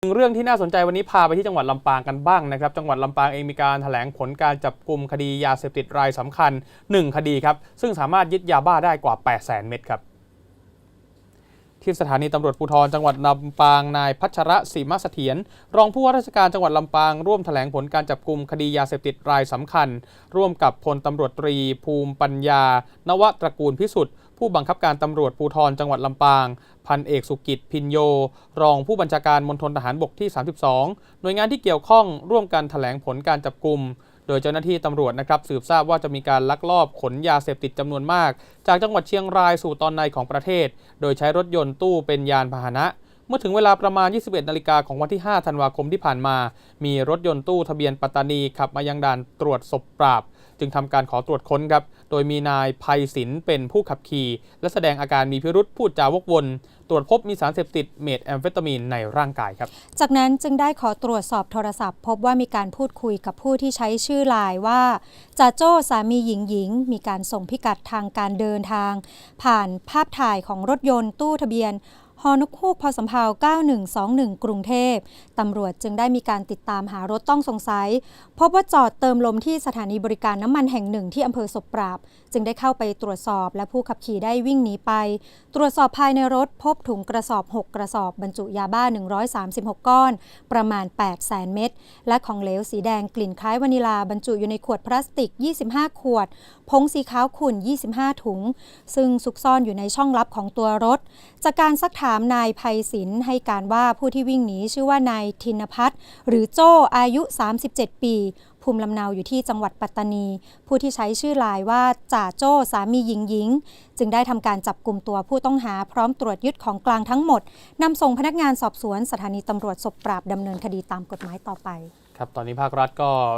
หนึ่งเรื่องที่น่าสนใจวันนี้พาไปที่จังหวัดลำปางกันบ้างนะครับ จังหวัดลำปางเองมีการแถลงผลการจับกลุ่มคดียาเสพติดรายสำคัญ 1 คดีครับ ซึ่งสามารถยึดยาบ้าได้กว่า 8 0 0 0 0 เม็ดครับ ที่สถานีตำรวจภูธรจังหวัดลำปางนายพัชระศรีมเสถียรรองผู้ว่าราชการจังหวัดลำปางร่วมแถลงผลการจับกลุ่มคดียาเสพติดรายสำคัญ ร่วมกับพลตำรวจตรีภูมิปัญญา นวตระกูลพิสุทธิ์ ผู้บังคับการตำรวจภูธรจังหวัดลำปาง พันเอกสุกิจพินโย รองผู้บัญชาการมณฑลทหารบกที่ 32 หน่วยงานที่เกี่ยวข้องร่วมกันแถลงผลการจับกลุ่มโดยเจ้าหน้าที่ตำรวจนะครับสืบทราบว่าจะมีการลักลอบขนยาเสพติดจำนวนมาก จากจังหวัดเชียงรายสู่ตอนในของประเทศ โดยใช้รถยนต์ตู้เป็นยานพาหนะ เมื่อถึงเวลาประมาณ 21 นาฬิกาของวันที่ 5 ธันวาคมที่ผ่านมา มีรถยนต์ตู้ทะเบียนปัตตานีขับมายังด่านตรวจศพปราบ จึงทำการขอตรวจค้นครับ โดยมีนายภัยศิลป์เป็นผู้ขับขี่ และแสดงอาการมีพิรุษพูดจาวกวน ตรวจพบมีสารเสพติดเมทแอมเฟตามีนในร่างกายครับ จากนั้นจึงได้ขอตรวจสอบโทรศัพท์ พบว่ามีการพูดคุยกับผู้ที่ใช้ชื่อไลน์ว่าจ่าโจ้สามีหญิงหญิง มีการส่งพิกัดทางการเดินทาง ผ่านภาพถ่ายของรถยนต์ตู้ทะเบียน ฮอนกฮูกพอสำเภา9121 กรุงเทพ ตำรวจจึงได้มีการติดตามหารถต้องสงสัย พบว่าจอดเติมลมที่สถานีบริการน้ำมันแห่งหนึ่งที่อำเภอศพปราบ จึงได้เข้าไปตรวจสอบและผู้ขับขี่ได้วิ่งหนีไป ตรวจสอบภายในรถพบถุงกระสอบ 6 กระสอบบรรจุยาบ้า 136 ก้อน ประมาณ8แสนเม็ด และของเหลวสีแดงกลิ่นคล้ายวานิลาบรรจุอยู่ในขวดพลาสติก 25 ขวด ผงสีขาวขุ่น 25 ถุง ซึ่งซุกซ่อนอยู่ในช่องลับของตัวรถ จากการซักถามามนายภัยศิลป์ให้การว่าผู้ที่วิ่งหนีชื่อว่านายธินพัฒน์หรือโจ้อายุ 37 ปี ภูมิลำเนาอยู่ที่จังหวัดปัตตานี ผู้ที่ใช้ชื่อลน์ว่าจ่าโจ้สามีหญิงหญิง จึงได้ทำการจับกลุ่มตัวผู้ต้องหาพร้อมตรวจยึดของกลางทั้งหมดนำส่งพนักงานสอบสวนสถานีตำรวจศพปราบดำเนินคดีตามกฎหมายต่อไป ครับตอนนี้ภาครัฐก็